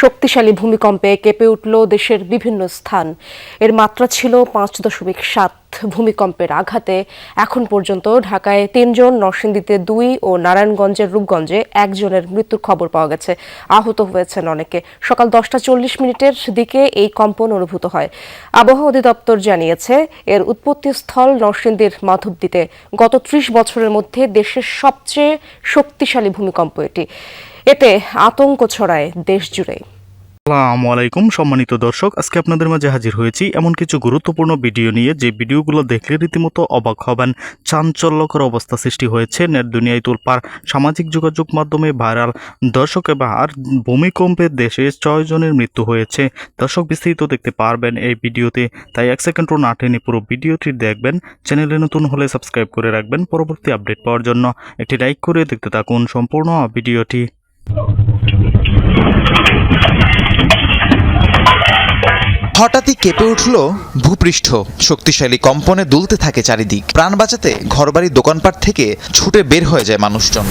শক্তিশালী ভূমিকম্পে কেঁপে উঠল দেশের বিভিন্ন স্থান। এর মাত্রা ছিল পাঁচ দশমিক সাত। ভূমিকম্পের আঘাতে এখন পর্যন্ত ঢাকায় তিনজন, নরসিংদীতে দুই ও নারায়ণগঞ্জের রূপগঞ্জে একজনের মৃত্যুর খবর পাওয়া গেছে। আহত হয়েছেন অনেকে। সকাল দশটা চল্লিশ মিনিটের দিকে এই কম্পন অনুভূত হয়। আবহাওয়া অধিদপ্তর জানিয়েছে, এর উৎপত্তিস্থল নরসিংদীর মাধবদীতে। গত ত্রিশ বছরের মধ্যে দেশের সবচেয়ে শক্তিশালী ভূমিকম্প এটি। এতে আতঙ্ক ছড়ায় দেশ জুড়ে আসসালামু আলাইকুম, সম্মানিত দর্শক, আজকে আপনাদের মাঝে হাজির হয়েছি এমন কিছু গুরুত্বপূর্ণ ভিডিও নিয়ে যে ভিডিওগুলো দেখলে রীতিমতো অবাক হবেন। চাঞ্চল্যকর অবস্থা সৃষ্টি হয়েছে নেট দুনিয়ায় তোলপার সামাজিক যোগাযোগ মাধ্যমে ভাইরাল। দর্শক এবার ভূমিকম্পে দেশে জনের মৃত্যু হয়েছে। দর্শক বিস্তারিত দেখতে পারবেন এই ভিডিওতে, তাই এক সেকেন্ডও না টেনে পুরো ভিডিওটি দেখবেন। চ্যানেলে নতুন হলে সাবস্ক্রাইব করে রাখবেন পরবর্তী আপডেট পাওয়ার জন্য। একটি লাইক করে দেখতে থাকুন সম্পূর্ণ ভিডিওটি। হঠাৎই কেঁপে উঠল ভূপৃষ্ঠ। শক্তিশালী কম্পনে দুলতে থাকে চারিদিক। প্রাণ বাঁচাতে ঘরবাড়ি দোকানপাট থেকে ছুটে বের হয়ে যায় মানুষজন।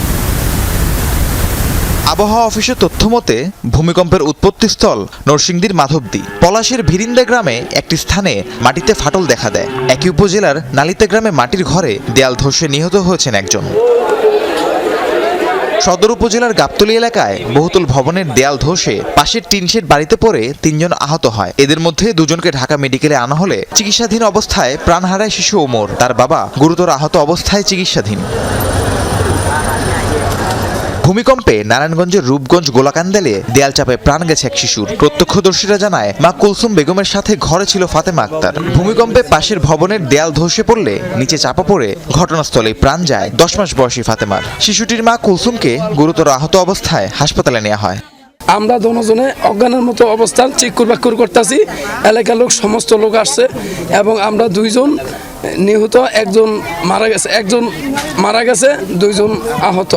আবহাওয়া অফিসের তথ্য মতে, ভূমিকম্পের উৎপত্তিস্থল নরসিংদীর মাধবদী। পলাশের ভিরিন্দা গ্রামে একটি স্থানে মাটিতে ফাটল দেখা দেয়। একই উপজেলার নালিতে গ্রামে মাটির ঘরে দেয়াল ধসে নিহত হয়েছেন একজন। সদর উপজেলার গাবতলী এলাকায় বহুতল ভবনের দেয়াল ধসে পাশের টিনশেড বাড়িতে পড়ে তিনজন আহত হয়। এদের মধ্যে দুজনকে ঢাকা মেডিকেলে আনা হলে চিকিৎসাধীন অবস্থায় প্রাণ হারায় শিশু ওমর তার বাবা গুরুতর আহত অবস্থায় চিকিৎসাধীন। ভূমিকম্পে নারায়ণগঞ্জের রূপগঞ্জ গোলাকান্দালে দেয়াল চাপে প্রাণ গেছে এক শিশুর। প্রত্যক্ষদর্শীরা জানায়, মা কুলসুম বেগমের সাথে ঘরে ছিল ফাতেমা আক্তার। ভূমিকম্পে পাশের ভবনের দেয়াল ধসে পড়লে নিচে চাপা পড়ে ঘটনাস্থলে প্রাণ যায় দশ মাস বয়সী ফাতেমার। শিশুটির মা কুলসুমকে গুরুতর আহত অবস্থায় হাসপাতালে নেওয়া হয়। আমরা দনজনে অজ্ঞানের মতো অবস্থান চিকুর বাকুর করতেছি। এলাকার লোক, সমস্ত লোক আসছে এবং আমরা দুইজন নিহত একজন মারা গেছে একজন মারা গেছে দুইজন আহত।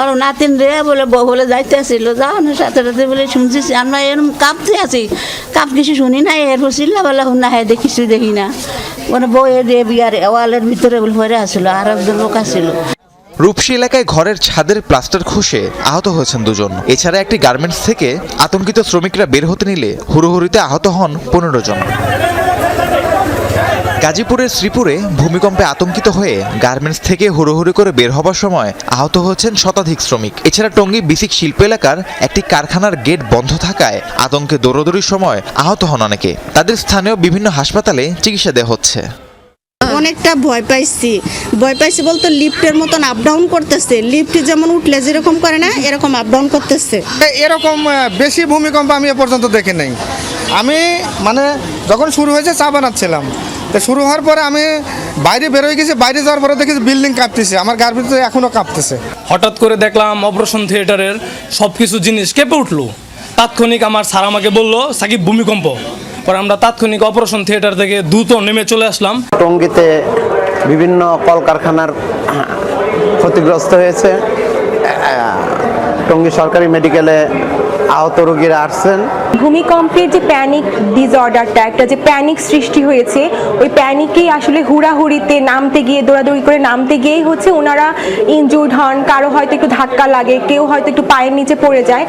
আর নাতিন রে বলে বউ বলে যাইতে আসছিল যাও না সাথে সাথে বলে শুনছি আমরা এরকম কাঁপতে আছি। কাপ কিছু শুনি না এরপর চিল্লা বেলা শুন না হ্যাঁ দেখিছি দেখি না। মানে বউ এ দিয়ে বিয়ার ওয়ালের ভিতরে বলে ভরে আসছিল আর একজন লোক আসছিল রূপসী এলাকায় ঘরের ছাদের প্লাস্টার খসে আহত হয়েছেন দুজন। এছাড়া একটি গার্মেন্টস থেকে আতঙ্কিত শ্রমিকরা বের হতে নিলে হুড়োহুড়িতে আহত হন পনেরো জন। গাজীপুরের শ্রীপুরে ভূমিকম্পে আতঙ্কিত হয়ে গার্মেন্টস থেকে হুড়োহুড়ি করে বের হবার সময় আহত হয়েছেন শতাধিক শ্রমিক। এছাড়া টঙ্গী বিসিক শিল্প এলাকার একটি কারখানার গেট বন্ধ থাকায় আতঙ্কে দৌড়দৌড়ির সময় আহত হন অনেকে। তাদের স্থানীয় বিভিন্ন হাসপাতালে চিকিৎসা দেওয়া হচ্ছে। অনেকটা ভয় পাইছি। ভয় পাইছি বলতে লিফটের মতন আপ ডাউন করতেছে। লিফট যেমন উঠলে যেরকম করে না এরকম আপ ডাউন করতেছে। এরকম বেশি ভূমিকম্প আমি এ পর্যন্ত দেখি নাই। আমি মানে যখন শুরু হয়েছে চা বানাচ্ছিলাম। তো শুরু হওয়ার পরে আমি বাইরে বেরোয় গেছি বাইরে যাওয়ার পরে দেখি বিল্ডিং কাঁপতেছে আমার গার ভিতরে এখনও কাঁপতেছে। হঠাৎ করে দেখলাম অপারেশন থিয়েটারের সব কিছু জিনিস কেঁপে উঠল। তাৎক্ষণিক আমার স্যার আমাকে বলল সাকিব ভূমিকম্প। পরে আমরা তাৎক্ষণিক অপারেশন থিয়েটার থেকে দ্রুত নেমে চলে আসলাম। টঙ্গিতে বিভিন্ন কলকারখানার ক্ষতিগ্রস্ত হয়েছে। টঙ্গী সরকারি মেডিকেলে আহত রোগীরা আসছেন। ভূমিকম্পের যে প্যানিক ডিসঅর্ডারটা একটা যে প্যানিক সৃষ্টি হয়েছে ওই প্যানিকেই আসলে হুড়াহুড়িতে নামতে গিয়ে দৌড়াদৌড়ি করে নামতে গিয়েই হচ্ছে ওনারা ইনজুর্ড হন কারও হয়তো একটু ধাক্কা লাগে কেউ হয়তো একটু পায়ের নিচে পড়ে যায়।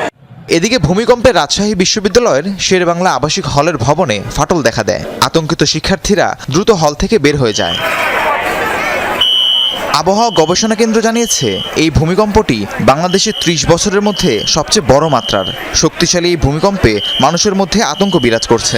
এদিকে ভূমিকম্পে রাজশাহী বিশ্ববিদ্যালয়ের শের বাংলা আবাসিক হলের ভবনে ফাটল দেখা দেয়। আতঙ্কিত শিক্ষার্থীরা দ্রুত হল থেকে বের হয়ে যায়। আবহাওয়া গবেষণা কেন্দ্র জানিয়েছে, এই ভূমিকম্পটি বাংলাদেশের ত্রিশ বছরের মধ্যে সবচেয়ে বড় মাত্রার। শক্তিশালী এই ভূমিকম্পে মানুষের মধ্যে আতঙ্ক বিরাজ করছে।